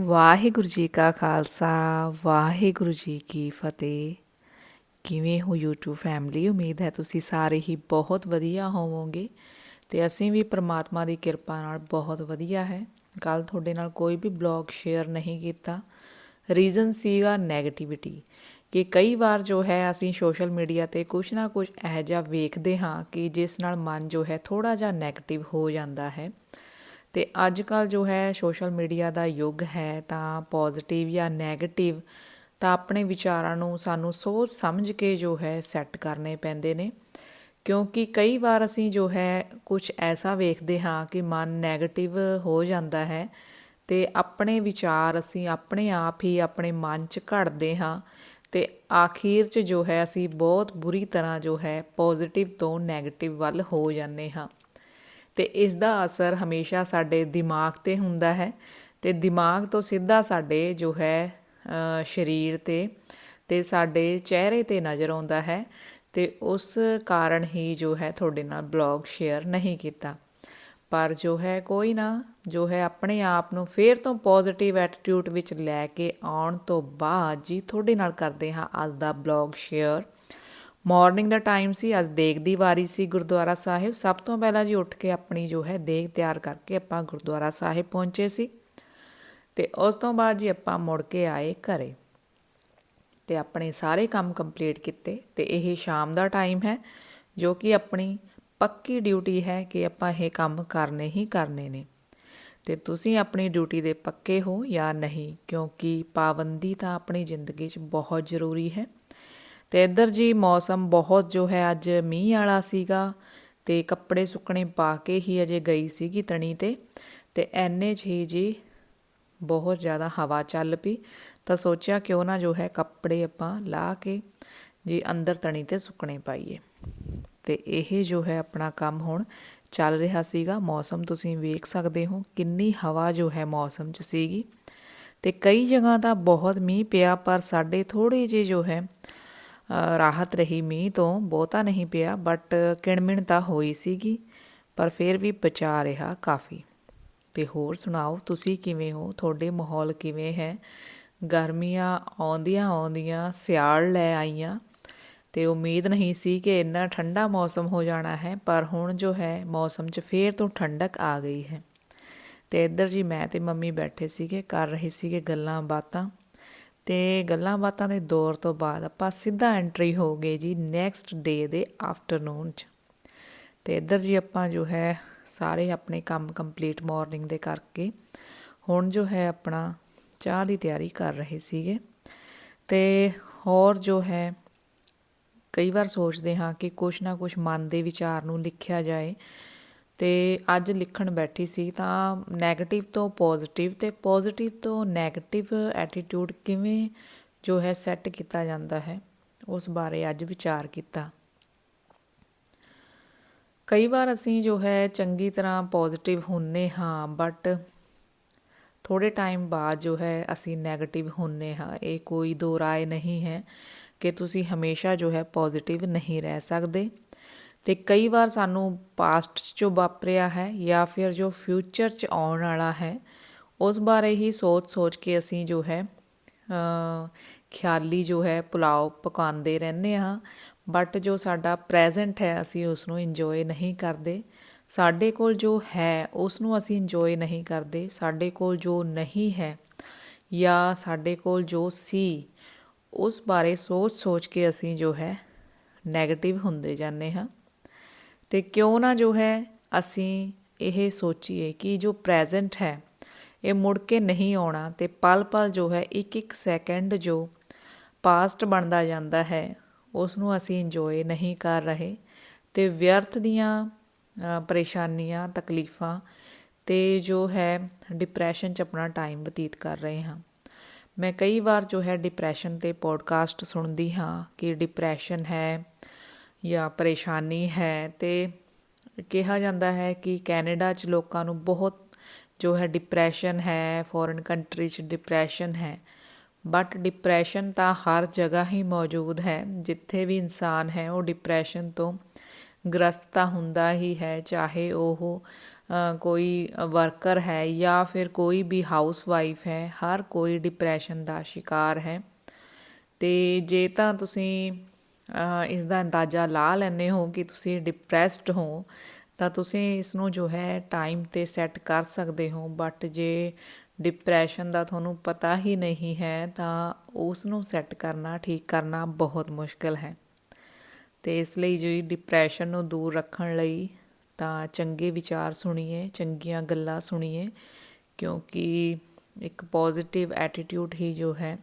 ਵਾਹਿਗੁਰੂ ਜੀ ਕਾ ਖਾਲਸਾ, ਵਾਹਿਗੁਰੂ ਜੀ ਕੀ ਫਤਿਹ। ਕਿਵੇਂ ਹੋ YouTube ਫੈਮਿਲੀ ਉਮੀਦ ਹੈ ਤੁਸੀਂ ਸਾਰੇ ਹੀ ਬਹੁਤ ਵਧੀਆ ਹੋਵੋਗੇ ਤੇ ਅਸੀਂ ਵੀ ਪ੍ਰਮਾਤਮਾ ਦੀ ਕਿਰਪਾ ਨਾਲ ਬਹੁਤ ਵਧੀਆ ਹੈ। ਕੱਲ ਤੁਹਾਡੇ ਨਾਲ ਕੋਈ ਵੀ ਬਲੌਗ ਸ਼ੇਅਰ ਨਹੀਂ ਕੀਤਾ। ਰੀਜ਼ਨ ਸੀਗਾ 네ਗੇਟਿਵਿਟੀ ਕਿ ਕਈ ਵਾਰ ਜੋ ਹੈ ਅਸੀਂ ਸੋਸ਼ਲ ਮੀਡੀਆ ਤੇ ਕੁਝ ਨਾ ਕੁਝ ਇਹੋ ਜਿਹਾ ਵੇਖਦੇ ਹਾਂ ਕਿ ਜਿਸ ਨਾਲ ਮਨ ਜੋ ਹੈ ਥੋੜਾ ਜਿਹਾ 네ਗੇਟਿਵ ਹੋ ਜਾਂਦਾ ਹੈ। ਤੇ ਅੱਜ ਕੱਲ ਜੋ ਹੈ ਸੋਸ਼ਲ ਮੀਡੀਆ ਦਾ ਯੁੱਗ ਹੈ, ਤਾਂ ਪੋਜ਼ਿਟਿਵ ਜਾਂ ਨੈਗੇਟਿਵ ਤਾਂ ਆਪਣੇ ਵਿਚਾਰਾਂ ਨੂੰ ਸਾਨੂੰ ਸੋਚ ਸਮਝ ਕੇ ਜੋ ਹੈ ਸੈੱਟ ਕਰਨੇ ਪੈਂਦੇ ਨੇ। ਕਿਉਂਕਿ ਕਈ ਵਾਰ ਅਸੀਂ ਜੋ ਹੈ ਕੁਝ ਐਸਾ ਵੇਖਦੇ ਹਾਂ ਕਿ ਮਨ ਨੈਗੇਟਿਵ ਹੋ ਜਾਂਦਾ ਹੈ ਤੇ ਆਪਣੇ ਵਿਚਾਰ ਅਸੀਂ ਆਪਣੇ ਆਪ ਹੀ ਆਪਣੇ ਮਨ 'ਚ ਘੜਦੇ ਹਾਂ ਤੇ ਆਖੀਰ 'ਚ ਜੋ ਹੈ ਅਸੀਂ ਬਹੁਤ ਬੁਰੀ ਤਰ੍ਹਾਂ ਜੋ ਹੈ ਪੋਜ਼ਿਟਿਵ ਤੋਂ ਨੈਗੇਟਿਵ ਵੱਲ ਹੋ ਜਾਂਦੇ ਹਾਂ। ਤੇ ਇਸ ਦਾ ਅਸਰ ਹਮੇਸ਼ਾ ਸਾਡੇ ਦਿਮਾਗ ਤੇ ਹੁੰਦਾ ਹੈ ਤੇ ਦਿਮਾਗ ਤੋਂ ਸਿੱਧਾ ਸਾਡੇ ਜੋ ਹੈ ਸਰੀਰ ਤੇ ਤੇ ਸਾਡੇ ਚਿਹਰੇ ਤੇ ਨਜ਼ਰ ਆਉਂਦਾ ਹੈ ਤੇ ਉਸ ਕਾਰਨ ਹੀ ਜੋ ਹੈ ਤੁਹਾਡੇ ਨਾਲ ਬਲੌਗ ਸ਼ੇਅਰ ਨਹੀਂ ਕੀਤਾ। ਪਰ ਜੋ ਹੈ ਕੋਈ ਨਾ, ਜੋ ਹੈ ਆਪਣੇ ਆਪ ਨੂੰ ਫੇਰ ਤੋਂ ਪੋਜ਼ਿਟਿਵ ਐਟੀਟਿਊਡ ਵਿੱਚ ਲੈ ਕੇ ਆਉਣ ਤੋਂ ਬਾਅਦ ਜੀ ਤੁਹਾਡੇ ਨਾਲ ਕਰਦੇ ਹਾਂ ਅੱਜ ਦਾ ਬਲੌਗ ਸ਼ੇਅਰ। ਮਾਰਨਿੰਗ ਦਾ ਟਾਈਮ ਸੀ, ਅੱਜ ਦੇਗ ਦੀ ਵਾਰੀ ਸੀ ਗੁਰਦੁਆਰਾ ਸਾਹਿਬ। ਸਭ ਤੋਂ ਪਹਿਲਾਂ ਜੀ ਉੱਠ ਕੇ ਆਪਣੀ ਜੋ ਹੈ ਦੇਗ ਤਿਆਰ ਕਰਕੇ ਆਪਾਂ ਗੁਰਦੁਆਰਾ ਸਾਹਿਬ ਪਹੁੰਚੇ ਸੀ। ਤੇ ਉਸ ਤੋਂ ਬਾਅਦ ਜੀ ਆਪਾਂ ਮੁੜ ਕੇ ਆਏ ਘਰੇ ਤੇ ਆਪਣੇ ਸਾਰੇ ਕੰਮ ਕੰਪਲੀਟ ਕੀਤੇ ਤੇ ਇਹ ਸ਼ਾਮ ਦਾ ਟਾਈਮ ਹੈ, ਜੋ ਕਿ ਆਪਣੀ ਪੱਕੀ ਡਿਊਟੀ ਹੈ ਕਿ ਆਪਾਂ ਇਹ ਕੰਮ ਕਰਨੇ ਹੀ ਕਰਨੇ ਨੇ। ਤੇ ਤੁਸੀਂ ਆਪਣੀ ਡਿਊਟੀ ਦੇ ਪੱਕੇ ਹੋ ਜਾਂ ਨਹੀਂ, ਕਿਉਂਕਿ ਪਾਬੰਦੀ ਤਾਂ ਆਪਣੀ ਜ਼ਿੰਦਗੀ 'ਚ ਬਹੁਤ ਜ਼ਰੂਰੀ ਹੈ। ਅਤੇ ਇੱਧਰ ਜੀ ਮੌਸਮ ਬਹੁਤ ਜੋ ਹੈ ਅੱਜ ਮੀਂਹ ਵਾਲਾ ਸੀਗਾ ਅਤੇ ਕੱਪੜੇ ਸੁੱਕਣੇ ਪਾ ਕੇ ਹੀ ਅਜੇ ਗਈ ਸੀਗੀ ਤਣੀ ਤੇ ਅਤੇ ਐਨੇ 'ਚ ਹੀ ਜੀ ਬਹੁਤ ਜ਼ਿਆਦਾ ਹਵਾ ਚੱਲ ਪਈ। ਤਾਂ ਸੋਚਿਆ ਕਿਉਂ ਨਾ ਜੋ ਹੈ ਕੱਪੜੇ ਆਪਾਂ ਲਾ ਕੇ ਜੀ ਅੰਦਰ ਤਣੀ ਤੇ ਸੁੱਕਣੇ ਪਾਈਏ। ਤੇ ਇਹ ਜੋ ਹੈ ਆਪਣਾ ਕੰਮ ਹੁਣ ਚੱਲ ਰਿਹਾ ਸੀਗਾ। ਮੌਸਮ ਤੁਸੀਂ ਵੇਖ ਸਕਦੇ ਹੋ ਕਿੰਨੀ ਹਵਾ ਜੋ ਹੈ ਮੌਸਮ 'ਚ ਸੀਗੀ। ਤੇ ਕਈ ਜਗ੍ਹਾ ਤਾਂ ਬਹੁਤ ਮੀਂਹ ਪਿਆ ਪਰ ਸਾਡੇ ਥੋੜੇ ਜਿਹੇ ਜੋ ਹੈ ਰਾਹਤ ਰਹੀ, ਮੀਂਹ ਤੋਂ ਬਹੁਤਾ ਨਹੀਂ ਪਿਆ ਬਟ ਕਿਣਮਿਣ ਤਾਂ ਹੋਈ ਸੀਗੀ, ਪਰ ਫਿਰ ਵੀ ਬਚਾ ਰਿਹਾ ਕਾਫੀ। ਤੇ ਹੋਰ ਸੁਣਾਓ, ਤੁਸੀਂ ਕਿਵੇਂ ਹੋ? ਤੁਹਾਡੇ ਮਾਹੌਲ ਕਿਵੇਂ ਹੈ? ਗਰਮੀਆਂ ਆਉਂਦੀਆਂ ਆਉਂਦੀਆਂ ਸਿਆਲ ਲੈ ਆਈਆਂ। ਤੇ ਉਮੀਦ ਨਹੀਂ ਸੀ ਕਿ ਇੰਨਾ ਠੰਡਾ ਮੌਸਮ ਹੋ ਜਾਣਾ ਹੈ, ਪਰ ਹੁਣ ਜੋ ਹੈ, ਮੌਸਮ 'ਚ ਫੇਰ ਤੋਂ ਠੰਡਕ ਆ ਗਈ ਹੈ। ਤੇ ਇੱਧਰ ਜੀ ਮੈਂ ਤੇ ਮੰਮੀ ਬੈਠੇ ਸੀਗੇ, ਕਰ ਰਹੇ ਸੀਗੇ ਗੱਲਾਂ ਬਾਤਾਂ। ਤੇ ਗੱਲਾਂ ਬਾਤਾਂ ਦੇ ਦੌਰ ਤੋਂ ਬਾਅਦ ਆਪਾਂ ਸਿੱਧਾ ਐਂਟਰੀ ਹੋ ਗਏ ਜੀ ਨੈਕਸਟ ਡੇ ਦੇ ਆਫਟਰਨੂਨ 'ਚ। ਤੇ ਇੱਧਰ ਜੀ ਆਪਾਂ ਜੋ ਹੈ ਸਾਰੇ ਆਪਣੇ ਕੰਮ ਕੰਪਲੀਟ ਮਾਰਨਿੰਗ ਦੇ ਕਰਕੇ ਹੁਣ ਜੋ ਹੈ ਆਪਣਾ ਚਾਹ ਦੀ ਤਿਆਰੀ ਕਰ ਰਹੇ ਸੀਗੇ। ਤੇ ਹੋਰ ਜੋ ਹੈ ਕਈ ਵਾਰ ਸੋਚਦੇ ਹਾਂ ਕਿ ਕੁਛ ਨਾ ਕੁਛ ਮਨ ਦੇ ਵਿਚਾਰ ਨੂੰ ਲਿਖਿਆ ਜਾਏ ਤੇ ਅੱਜ ਲਿਖਣ ਬੈਠੀ ਸੀ ਤਾਂ 네ਗੇਟਿਵ ਤੋਂ ਪੋਜ਼ਿਟਿਵ ਤੇ ਪੋਜ਼ਿਟਿਵ ਤੋਂ 네ਗੇਟਿਵ ਐਟੀਟਿਊਡ ਕਿਵੇਂ ਜੋ ਹੈ ਸੈੱਟ ਕੀਤਾ ਜਾਂਦਾ ਹੈ, ਉਸ ਬਾਰੇ ਅੱਜ ਵਿਚਾਰ ਕੀਤਾ। ਕਈ ਵਾਰ ਅਸੀਂ ਜੋ ਹੈ ਚੰਗੀ ਤਰ੍ਹਾਂ ਪੋਜ਼ਿਟਿਵ ਹੁੰਨੇ ਹਾਂ ਬਟ ਥੋੜੇ ਟਾਈਮ ਬਾਅਦ ਜੋ ਹੈ ਅਸੀਂ 네ਗੇਟਿਵ ਹੁੰਨੇ ਹਾਂ। ਇਹ ਕੋਈ ਦੋ ਰਾਏ ਨਹੀਂ ਹੈ ਕਿ ਤੁਸੀਂ ਹਮੇਸ਼ਾ ਜੋ ਹੈ ਪੋਜ਼ਿਟਿਵ ਨਹੀਂ ਰਹਿ ਸਕਦੇ। ਤੇ ਕਈ ਵਾਰ ਸਾਨੂੰ ਪਾਸਟ 'ਚੋਂ ਵਾਪਰਿਆ ਹੈ ਜਾਂ ਫਿਰ ਜੋ ਫਿਊਚਰ 'ਚ ਆਉਣ ਵਾਲਾ ਹੈ, ਉਸ ਬਾਰੇ ਹੀ ਸੋਚ-ਸੋਚ ਕੇ ਅਸੀਂ ਜੋ ਹੈ ਖਿਆਲੀ ਜੋ ਹੈ, ਪੁਲਾਓ ਪਕਾਉਂਦੇ ਰਹਿੰਦੇ ਹਾਂ। ਬਟ ਜੋ ਸਾਡਾ ਪ੍ਰੈਜ਼ੈਂਟ ਹੈ, ਅਸੀਂ ਉਸ ਨੂੰ ਇੰਜੋਏ ਨਹੀਂ ਕਰਦੇ। ਸਾਡੇ ਕੋਲ ਜੋ ਹੈ ਉਸ ਨੂੰ ਅਸੀਂ ਇੰਜੋਏ ਨਹੀਂ ਕਰਦੇ। ਸਾਡੇ ਕੋਲ ਜੋ ਨਹੀਂ ਹੈ ਜਾਂ ਸਾਡੇ ਕੋਲ ਜੋ ਸੀ, ਉਸ ਬਾਰੇ ਸੋਚ-ਸੋਚ ਕੇ ਅਸੀਂ ਜੋ ਹੈ 네ਗੇਟਿਵ ਹੁੰਦੇ ਜਾਂਦੇ ਹਾਂ। ਤੇ ਕਿਉਂ ਨਾ ਜੋ ਹੈ ਅਸੀਂ ਇਹ ਸੋਚੀਏ ਕਿ ਜੋ ਪ੍ਰੈਜ਼ੈਂਟ ਹੈ, ਇਹ ਮੁੜ ਕੇ ਨਹੀਂ ਆਉਣਾ ਤੇ ਪਲ-ਪਲ ਜੋ ਹੈ ਇੱਕ ਇੱਕ ਸੈਕਿੰਡ ਜੋ ਪਾਸਟ ਬਣਦਾ ਜਾਂਦਾ ਹੈ ਉਸ ਨੂੰ ਅਸੀਂ ਇੰਜੋਏ ਨਹੀਂ ਕਰ ਰਹੇ ਤੇ ਵਿਅਰਥ ਦੀਆਂ ਪਰੇਸ਼ਾਨੀਆਂ, ਤਕਲੀਫਾਂ ਤੇ ਜੋ ਹੈ ਡਿਪਰੈਸ਼ਨ 'ਚ ਆਪਣਾ ਟਾਈਮ ਬਤੀਤ ਕਰ ਰਹੇ ਹਾਂ। ਮੈਂ ਕਈ ਵਾਰ ਜੋ ਹੈ ਡਿਪਰੈਸ਼ਨ ਤੇ ਪੋਡਕਾਸਟ ਸੁਣਦੀ ਹਾਂ ਕਿ ਡਿਪਰੈਸ਼ਨ ਹੈ ਜਾਂ ਪਰੇਸ਼ਾਨੀ ਹੈ ਅਤੇ ਕਿਹਾ ਜਾਂਦਾ ਹੈ ਕਿ ਕੈਨੇਡਾ 'ਚ ਲੋਕਾਂ ਨੂੰ ਬਹੁਤ ਜੋ ਹੈ ਡਿਪਰੈਸ਼ਨ ਹੈ ਫੋਰਨ ਕੰਟਰੀ 'ਚ ਡਿਪਰੈਸ਼ਨ ਹੈ। ਬਟ ਡਿਪਰੈਸ਼ਨ ਤਾਂ ਹਰ ਜਗ੍ਹਾ ਹੀ ਮੌਜੂਦ ਹੈ। ਜਿੱਥੇ ਵੀ ਇਨਸਾਨ ਹੈ, ਉਹ ਡਿਪਰੈਸ਼ਨ ਤੋਂ ਗ੍ਰਸਤ ਤਾਂ ਹੁੰਦਾ ਹੀ ਹੈ, ਚਾਹੇ ਉਹ ਕੋਈ ਵਰਕਰ ਹੈ ਜਾਂ ਫਿਰ ਕੋਈ ਵੀ ਹਾਊਸ ਵਾਈਫ ਹੈ, ਹਰ ਕੋਈ ਡਿਪਰੈਸ਼ਨ ਦਾ ਸ਼ਿਕਾਰ ਹੈ। ਤੇ ਜੇ ਤਾਂ ਤੁਸੀਂ ਇਸ ਦਾ ਅੰਦਾਜ਼ਾ ਲਾ ਲੈਂਦੇ ਹੋ ਕਿ ਤੁਸੀਂ ਡਿਪਰੈਸਡ ਹੋ, ਤਾਂ ਤੁਸੀਂ ਇਸ ਨੂੰ ਜੋ ਹੈ ਟਾਈਮ ਤੇ ਸੈੱਟ ਕਰ ਸਕਦੇ ਹੋ। ਬਟ ਜੇ ਡਿਪਰੈਸ਼ਨ ਦਾ ਤੁਹਾਨੂੰ ਪਤਾ ਹੀ ਨਹੀਂ ਹੈ, ਤਾਂ ਉਸ ਨੂੰ ਸੈੱਟ ਕਰਨਾ, ਠੀਕ ਕਰਨਾ ਬਹੁਤ ਮੁਸ਼ਕਲ ਹੈ। ਤੇ ਇਸ ਲਈ ਜੀ ਡਿਪਰੈਸ਼ਨ ਨੂੰ ਦੂਰ ਰੱਖਣ ਲਈ ਤਾਂ ਚੰਗੇ ਵਿਚਾਰ ਸੁਣੀਏ, ਚੰਗੀਆਂ ਗੱਲਾਂ ਸੁਣੀਏ, ਕਿਉਂਕਿ ਇੱਕ ਪੋਜ਼ਿਟਿਵ ਐਟੀਟਿਊਡ ਹੀ ਜੋ ਹੈ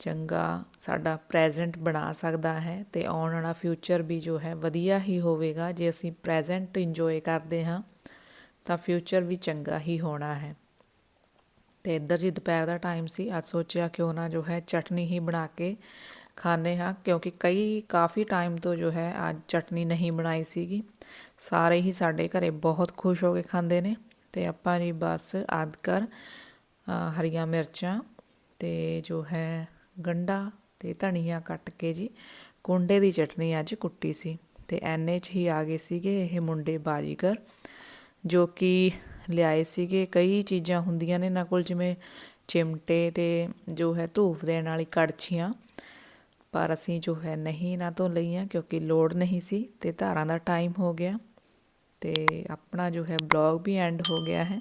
ਚੰਗਾ ਸਾਡਾ ਪ੍ਰੈਜ਼ੈਂਟ ਬਣਾ ਸਕਦਾ ਹੈ ਤੇ ਆਉਣ ਵਾਲਾ ਫਿਊਚਰ ਵੀ ਜੋ ਹੈ ਵਧੀਆ ਹੀ ਹੋਵੇਗਾ। ਜੇ ਅਸੀਂ ਪ੍ਰੈਜ਼ੈਂਟ ਇੰਜੋਏ ਕਰਦੇ ਹਾਂ, ਤਾਂ ਫਿਊਚਰ ਵੀ ਚੰਗਾ ਹੀ ਹੋਣਾ ਹੈ। ਤੇ ਇੱਧਰ ਜੀ ਦੁਪਹਿਰ ਦਾ ਟਾਈਮ ਸੀ, ਅੱਜ ਸੋਚਿਆ ਕਿਉਂ ਨਾ ਜੋ ਹੈ ਚਟਨੀ ਹੀ ਬਣਾ ਕੇ ਖਾਣੇ ਹਾਂ, ਕਿਉਂਕਿ ਕਈ, ਕਾਫੀ ਟਾਈਮ ਤੋਂ ਜੋ ਹੈ ਅੱਜ ਚਟਨੀ ਨਹੀਂ ਬਣਾਈ ਸੀਗੀ। ਸਾਰੇ ਹੀ ਸਾਡੇ ਘਰੇ ਬਹੁਤ ਖੁਸ਼ ਹੋ ਕੇ ਖਾਂਦੇ ਨੇ ਤੇ ਆਪਾਂ ਜੀ ਬਸ ਅਦਕਰ ਹਰੀਆਂ ਮਿਰਚਾਂ ਤੇ ਜੋ ਹੈ ਗੰਡਾ ਤੇ ਧਨੀਆ ਕੱਟ ਕੇ ਜੀ ਕੁੰਡੇ ਦੀ ਚਟਨੀ ਅੱਜ ਕੁੱਟੀ ਸੀ ਤੇ ਐਨੇ 'ਚ ਹੀ ਆ ਗਏ ਸੀਗੇ ਇਹ ਮੁੰਡੇ ਬਾਜੀਗਰ, ਜੋ ਕਿ ਲਿਆਏ ਸੀਗੇ। ਕਈ ਚੀਜ਼ਾਂ ਹੁੰਦੀਆਂ ਨੇ ਇਹਨਾਂ ਕੋਲ, ਜਿਵੇਂ ਚਿਮਟੇ ਤੇ ਜੋ ਹੈ ਧੂਫ ਦੇਣ ਵਾਲੀ ਕੜਛੀਆਂ, ਪਰ ਅਸੀਂ ਜੋ ਹੈ ਨਹੀਂ ਇਹਨਾਂ ਤੋਂ ਲਈਆਂ ਕਿਉਂਕਿ ਲੋੜ ਨਹੀਂ ਸੀ ਤੇ ਧਾਰਾਂ ਦਾ ਟਾਈਮ ਹੋ ਗਿਆ ਤੇ ਆਪਣਾ ਜੋ ਹੈ ਬਲੌਗ ਵੀ ਐਂਡ ਹੋ ਗਿਆ ਹੈ।